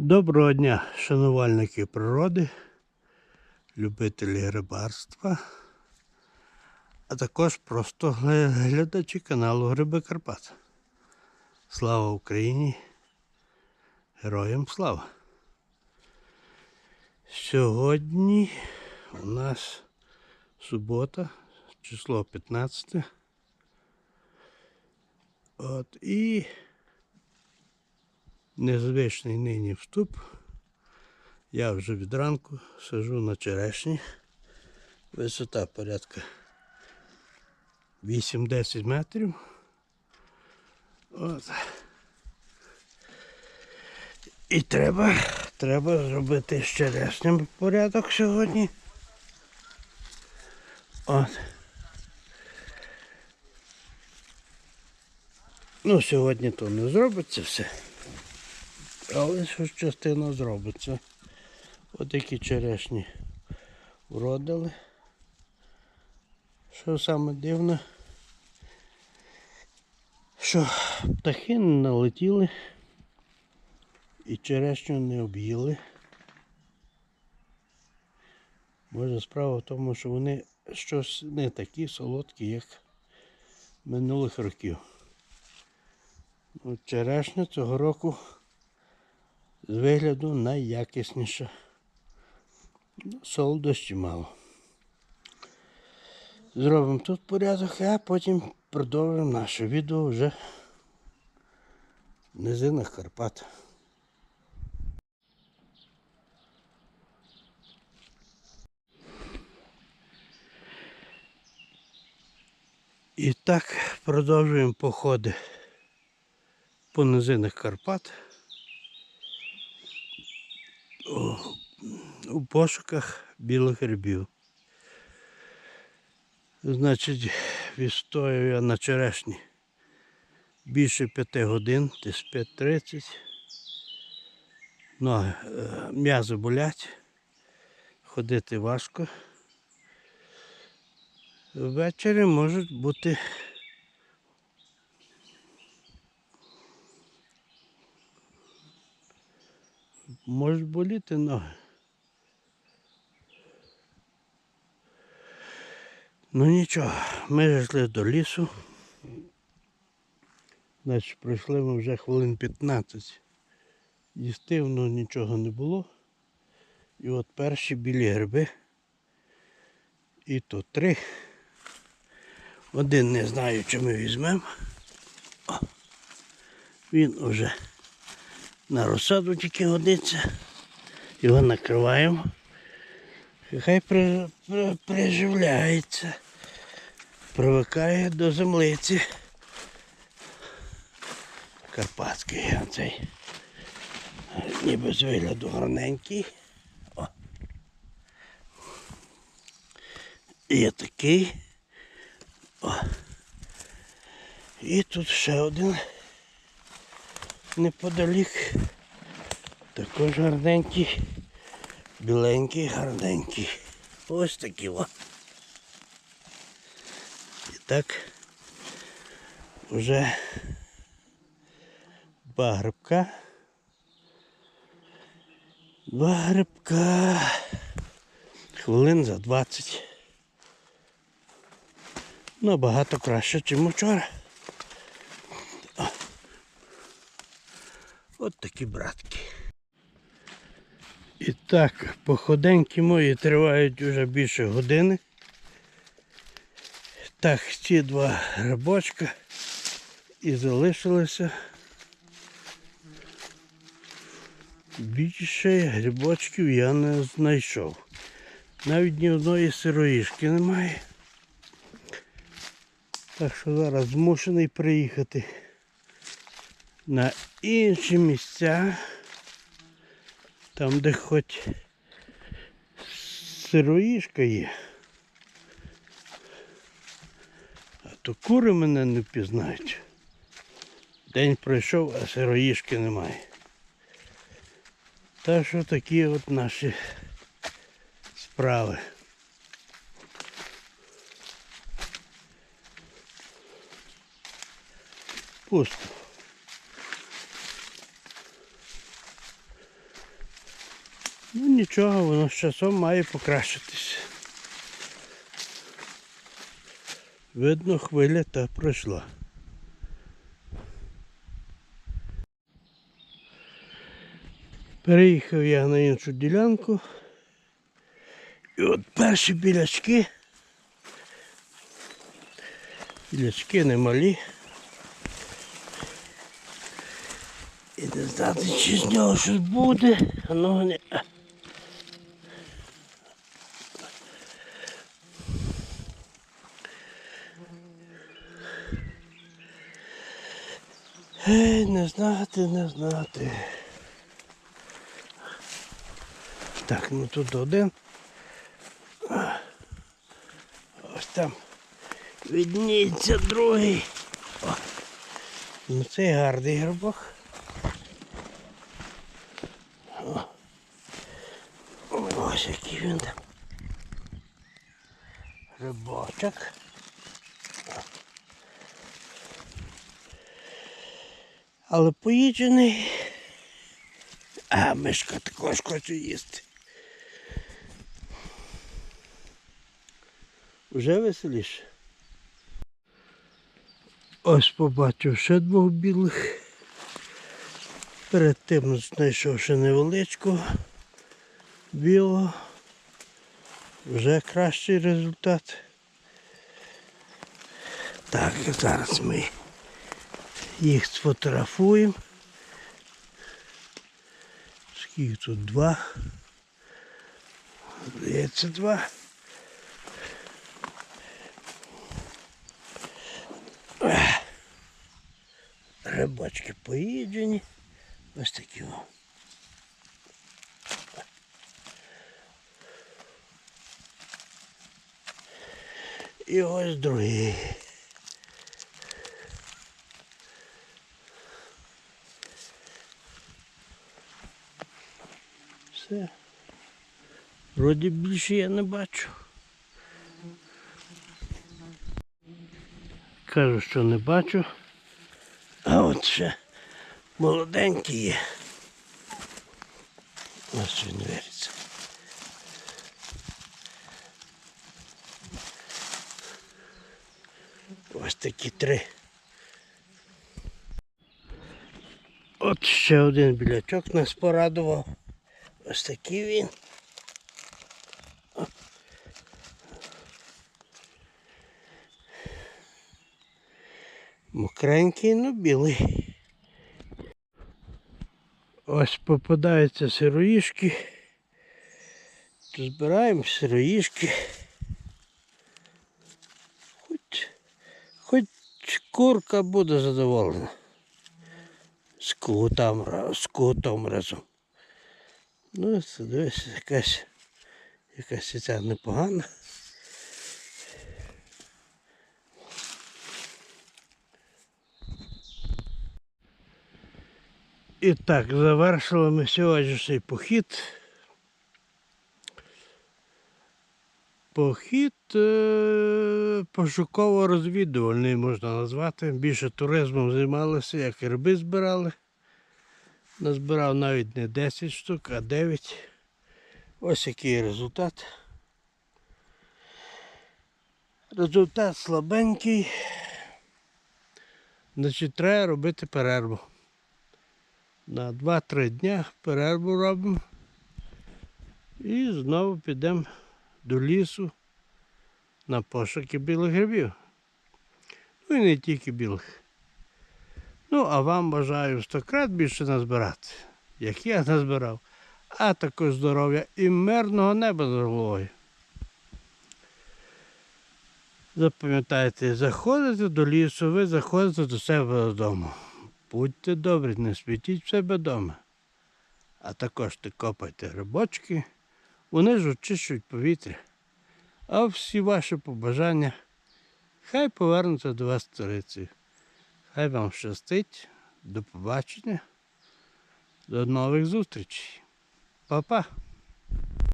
Доброго дня, шанувальники природи, любителі рибарства, а також просто глядачі каналу Гриби Карпат. Слава Україні! Героям слава! Сьогодні у нас субота, число 15. От і незвичний нині вступ. Я вже від ранку сижу на черешні. Висота порядка 8-10 метрів. От. І треба, треба зробити з черешням порядок сьогодні. От. Ну, сьогодні то не зробиться все. Але щось частина зробиться. Отакі черешні вродили. Що саме дивне, що птахи не налетіли і черешню не об'їли. Може справа в тому, що вони щось не такі солодкі, як минулих років. Ну, черешня цього року з вигляду найякісніша. Солодощі мало. Зробимо тут порядок, а потім продовжимо наше відео вже в низинах Карпат. І так продовжуємо походи по низинах Карпат. У пошуках білих грибів. Значить, відстояв я на черешні більше п'яти годин, десь 5.30. Ноги, е, м'язи болять, ходити важко. Ввечері можуть бути можуть боліти ноги. Ну нічого, ми йшли до лісу. Значить, пройшли ми вже хвилин 15. Їсти воно нічого не було. І от перші білі гриби. І то три. Один не знаю, чи ми візьмемо. Він уже на розсаду тільки годиться. Його накриваємо. Хай при, при, приживляється, привикає до землиці. Карпатський цей. Ніби з вигляду гарненький. О. Є такий. О. І тут ще один неподалік. Також гарненький. Біленький, гарненький. Ось такі о. І так вже два грибка. Два грибка. Хвилин за 20. Набагато краще, ніж вчора. От такі братки. І так, походеньки мої тривають вже більше години. Так, ці два грибочка і залишилося. Більше грибочків я не знайшов. Навіть ні одної сироїшки немає. Так що зараз змушений приїхати на інші місця. Там, де хоч сироїшка є. А то кури мене не впізнають. День пройшов, а сироїшки немає. Так що такі от наші справи. Пусто. Нічого, воно з часом має покращитися. Видно, хвиля та пройшла. Переїхав я на іншу ділянку. І от перші білячки. Білячки немалі. І не знати, чи з нього щось буде, а ну не. Ей, не знати, не знати. Так, ну тут один. Ось там відніється другий. О. Ну цей гарний грибок. О. Ось який він там. Грибочок. Але поїджений. А мишка також хоче їсти. Вже веселіше. Ось побачив ще двох білих. Перед тим знайшов ще невеличкого білого. Вже кращий результат. Так, зараз ми їх сфотографуємо. Скільки тут два? Здається, два. Рибачки поїджені. Ось такі. о. І ось другий. Все. Вроді більше я не бачу. Кажу, що не бачу. А от ще молоденький є. Ось він віриться. Ось такі три. От ще один білячок нас порадував. Ось такий він. Мокренький, ну білий. Ось попадаються сироїшки. Збираємо сироїшки. Хоч, хоч курка буде задоволена. З кутом, ра- з кутом разом. Ну, це дивись, якась, якась ця непогана. І так, завершили ми сьогоднішній похід. Похід е- пошуково-розвідувальний можна назвати. Більше туризмом займалися, як і гриби збирали. Назбирав навіть не 10 штук, а 9. Ось який результат. Результат слабенький. Значить, треба робити перерву. На 2-3 дня перерву робимо. І знову підемо до лісу на пошуки білих грибів. Ну і не тільки білих. Ну, а вам бажаю стократ більше назбирати, як я назбирав, а також здоров'я і мирного неба над головою. Запам'ятайте, заходите до лісу, ви заходите до себе додому. Будьте добрі, не світіть в себе вдома. А також не копайте грибочки, вони ж очищують повітря. А всі ваші побажання хай повернуться до вас сторицею. Хай вам щастить. До побачення. До нових зустрічей. Па-па.